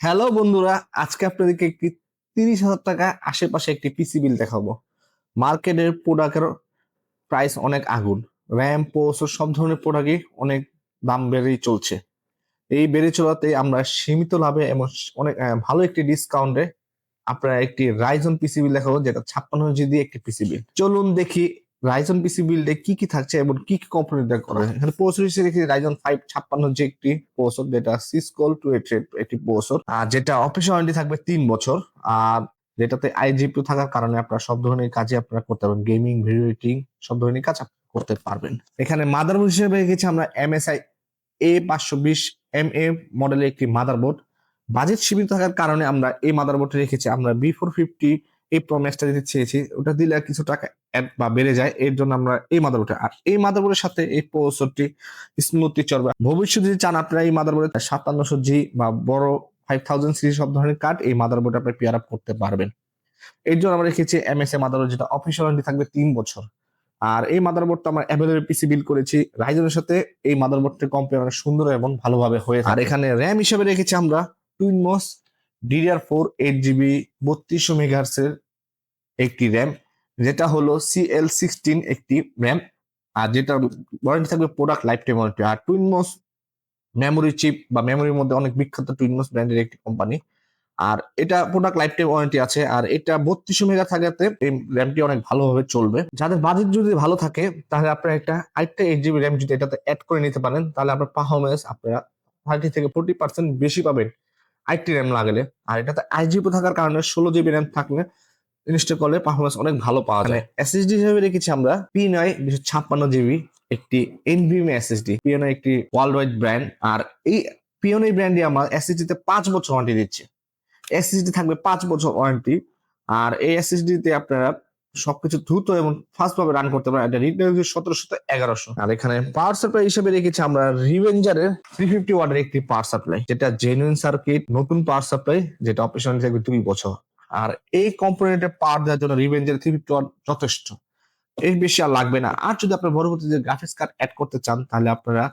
Hello বন্ধুরা, আজকে আপনাদেরকে একটি তিরিশ হাজার টাকা আশেপাশে একটি পিসি বিল দেখাবো। মার্কেটের প্রোডাক্টের প্রাইস অনেক আগুন। র্যাম প্রসেসর সব ধরনের প্রোডাক্টই অনেক দাম বেড়েই চলছে। এই বেড়ে চলাতে আমরা সীমিত লাভে এবং অনেক ভালো একটি ডিসকাউন্টে আপনারা একটি রাইজন পিসি বিল দেখাবো, যেটা ছাপ্পান্ন জিবি একটি পিসি বিল চলুন দেখি রাইজন পিসি বিল্ডে কি কি থাকছে এবং কি কি কম্পোনেন্ট করা হয়? এখানে প্রসেসর হিসেবে দেখি রাইজন ফাইভ ছাপ্পান্ন যে একটি প্রসেসর যেটা সিসকল টু এইট একটি প্রসেসর আর যেটা অফিস ওয়ারেন্টি থাকবে তিন বছর, আর যেটাতে আইজিপি থাকার কারণে আপনারা সব ধরনের কাজে আপনারা করতে পারবেন। গেমিং ভিডিও এডিটিং সব ধরনের কাজ করতে পারবেন। এখানে মাদারবোর্ড হিসেবে রেখেছি আমরা এমএসআই এ পাঁচশো বিশ এম এ মডেলের একটি মাদারবোর্ড বাজেট সীমিত থাকার কারণে আমরা এই মাদারবোর্ডটা রেখেছি। আমরা বি ফোর ফিফটি এই প্রো ম্যাক্সটা দিতে চেয়েছি, ওটা দিলে কিছু টাকা অ্যাড বা বেড়ে যায়, এর জন্য আমরা এই মাদারবোর্ডে আর এই মাদারবোর্ডের সাথে এই প্রসেসরটি স্মুথলি চলবে। ভবিষ্যতে যদি চান আপনারা এই মাদারবোর্ডে সাতান্নশো জি বা বড় ফাইভ থাউজেন্ড সিরিজ সব ধরনের কার্ড এই মাদারবোর্ড আপনি পেয়ার আপ করতে পারবেন। এর জন্য আমরা রেখেছি এম এস এমএসএ মাদারবোর্ড, যেটা অফিসিয়াল ওয়ারেন্টি থাকবে তিন বছর। আর এই মাদারবোর্ডটা আমরা অ্যাভেলেবল পিসি বিল করেছি রাইজনের সাথে এই মাদারবোর্ডটি কম্পেয়ার সুন্দর এবং ভালোভাবে হয়ে আর এখানে র্যাম হিসেবে রেখেছি আমরা TwinMOS DDR four eight GB বত্রিশশো মেগাহার্সের একটি র্যাম যেটা হলো সিএল সিক্সটিন একটি র্যাম আর যেটা ওয়ারেন্টি থাকবে প্রোডাক্ট লাইফ টাইম ওয়ারেন্টি আর টুইনমোস মেমোরি চিপ বা মেমোরির মধ্যে অনেক বিখ্যাত টুইনমোস ব্র্যান্ডের একটি কোম্পানি আর এটা প্রোডাক্ট লাইফ টাইম ওয়ারেন্টি আছে, আর এটা বত্রিশশো মেগা থাকাতে এই র্যামটি অনেক ভালোভাবে চলবে। যাদের বাজেট যদি ভালো থাকে, তাহলে আপনারা একটা আরেকটা এইট জিবি র্যাম যদি এটাতে অ্যাড করে নিতে পারেন, তাহলে আপনার পারফরমেন্স আপনারা থার্টি থেকে ফোর্টি পার্সেন্ট বেশি পাবেন। আরেকটি র্যাম লাগলে। আর এটাতে আইজিপি থাকার কারণে ষোলো জিবি র্যাম থাকলে ইনস্টল করলে পারফরমেন্স অনেক ভালো পাওয়া যায়। এসএসডি হিসেবে রেখেছি আমরা পি নয় দুশো ছাপ্পান্ন জিবি, একটি এনভিএমএ এসএসডি পিওনো একটি ওয়ার্ল্ড ওয়াইড ব্র্যান্ড আর এই পিওনো ব্র্যান্ডে আমরা এসএসডি তে পাঁচ বছর ওয়ারেন্টি দিচ্ছে। এসএসডি থাকবে পাঁচ বছর ওয়ারেন্টি আর এই এসএসডি তে আপনারা সবকিছু দ্রুত এবং ফাস্ট ভাবে রান করতে পারে। এটা রিটেল সতেরোশো এগারোশো। আর এখানে পাওয়ার সাপ্লাই হিসেবে রেখেছি আমরা রিভেঞ্জারের থ্রি ফিফটি ওয়াটের একটি পাওয়ার সাপ্লাই যেটা জেনুইন সার্কিট নতুন পাওয়ার সাপ্লাই যেটা অপারেশন থাকবে দুই বছর। আর এই কম্পোনেন্টে পাওয়ার দেওয়ার জন্য রিভেঞ্জার থ্রি ফিফটি ওয়াট যথেষ্ট। এর বেশি আর লাগবে না। আর যদি আপনার পরবর্তীতে গ্রাফিক্স কার্ড অ্যাড করতে চান, তাহলে আপনারা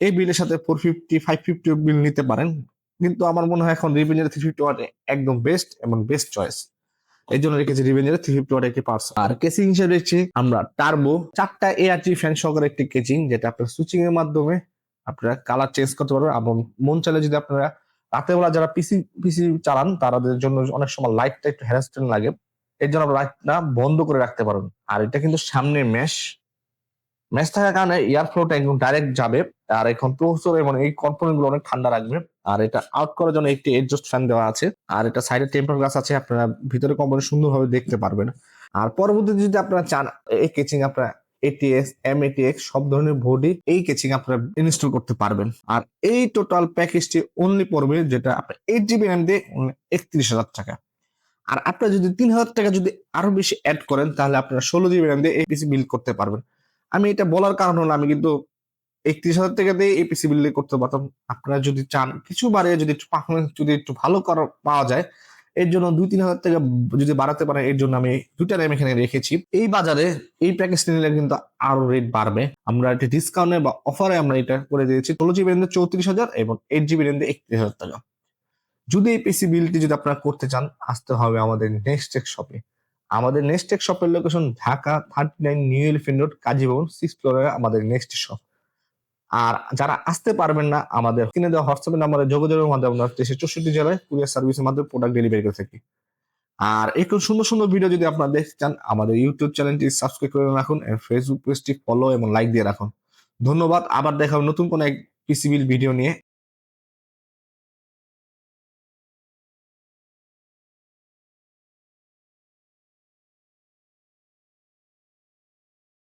এই বিলের সাথে four fifty five fifty bill নিতে পারেন। কিন্তু আমার মনে হয় এখন রিভেঞ্জার থ্রি ফিফটি ওয়াট একদম বেস্ট এবং বেস্ট চয়েস এই জন্য রেখেছি রিভেঞ্জার থ্রি ফিফটি ওয়াট একটি পার্স আর কেসিং হিসেবে রেখেছি আমরা টার্বো চারটা এআরজি ফ্যান সহকারে একটি কেচিং যেটা আপনার সুইচিং এর মাধ্যমে আপনারা কালার চেঞ্জ করতে পারবেন এবং মন চাইলে যদি আপনারা রাতের বেলা যারা পিসি পিসি চালান, তাদের জন্য অনেক সময় লাইটটা একটু হ্যারাসমেন্ট লাগে। এর জন্য লাইটটা বন্ধ করে রাখতে পারবেন আর এটা কিন্তু সামনে মেশ মেশ থাকার কারণে এয়ার ফ্লোটা একদম ডাইরেক্ট যাবে। আর এখন প্রসেসর এবং এই কম্পোনেন্টগুলো অনেক ঠান্ডা রাখবে। আর এটা আউট করার জন্য একটি এডজাস্ট ফ্যান দেওয়া আছে। আর এটা সাইডে টেম্পার গ্লাস আছে, আপনারা ভিতরে কম্পোনেন্ট সুন্দরভাবে দেখতে পারবেন। আর পরবর্তীতে যদি আপনারা চান, এই কেচিং আপনারা এটিএস এম এটিএক্স সব ধরনের বডি এই কেচিং আপনারা ইনস্টল করতে পারবেন। আর এই টোটাল প্যাকেজটি অনলি পড়বে যেটা আপনার এইট জিবি র্যাম দিয়ে একত্রিশ হাজার টাকা। আর আপনারা যদি তিন হাজার টাকা যদি আরও বেশি অ্যাড করেন, তাহলে আপনারা ষোলো জিবি র্যাম দিয়ে এই পিসি বিল করতে পারবেন। আমি এটা বলার কারণ হলো, আমি কিন্তু একত্রিশ হাজার টাকা দিয়ে এই পিসি বিল করতে পারতাম। আপনারা যদি চান কিছু বারে যদি একটু পারফরমেন্স যদি একটু ভালো করা, পাওয়া যায়, এর জন্য দুই, তিন হাজার টাকা যদি বাড়াতে পারে এর জন্য আমি দুটা র্যাম এখানে রেখেছি। এই বাজারে এই প্যাকেজ নিলে কিন্তু আরও রেট বাড়বে। আমরা একটি ডিসকাউন্টে বা অফারে আমরা এটা করে দিয়েছি। ষোলো জিবি রেঞ্জে চৌত্রিশ হাজার এবং এইট জিবি রেঞ্জে একত্রিশ হাজার টাকা। যদি এই পিসি বিলটি যদি আপনারা করতে চান, আসতে হবে আমাদের নেক্সট টেক শপে আমাদের নেক্সট টেক শপের location Dhaka thirty nine New Elephant Road Kazi Bhaban six ফ্লোরে আমাদের নেক্সট শপ আর যারা আসতে পারবেন না আমাদের, কিনে দেওয়া হোয়াটসঅ্যাপ নাম্বারে যোগাযোগের মাধ্যমে আমরা দেশের চৌষট্টি জেলায় কুরিয়ার সার্ভিসের মাধ্যমে প্রোডাক্ট ডেলিভারি করে থাকি। আর একটু সুন্দর সুন্দর ভিডিও যদি আপনারা দেখতে চান, আমাদের ইউটিউব চ্যানেলটি সাবস্ক্রাইব করে রাখুন ফেসবুক পেজটি ফলো এবং লাইক দিয়ে রাখুন। ধন্যবাদ, আবার দেখা হবে নতুন কোনো এক পিসিবিল ভিডিও নিয়ে।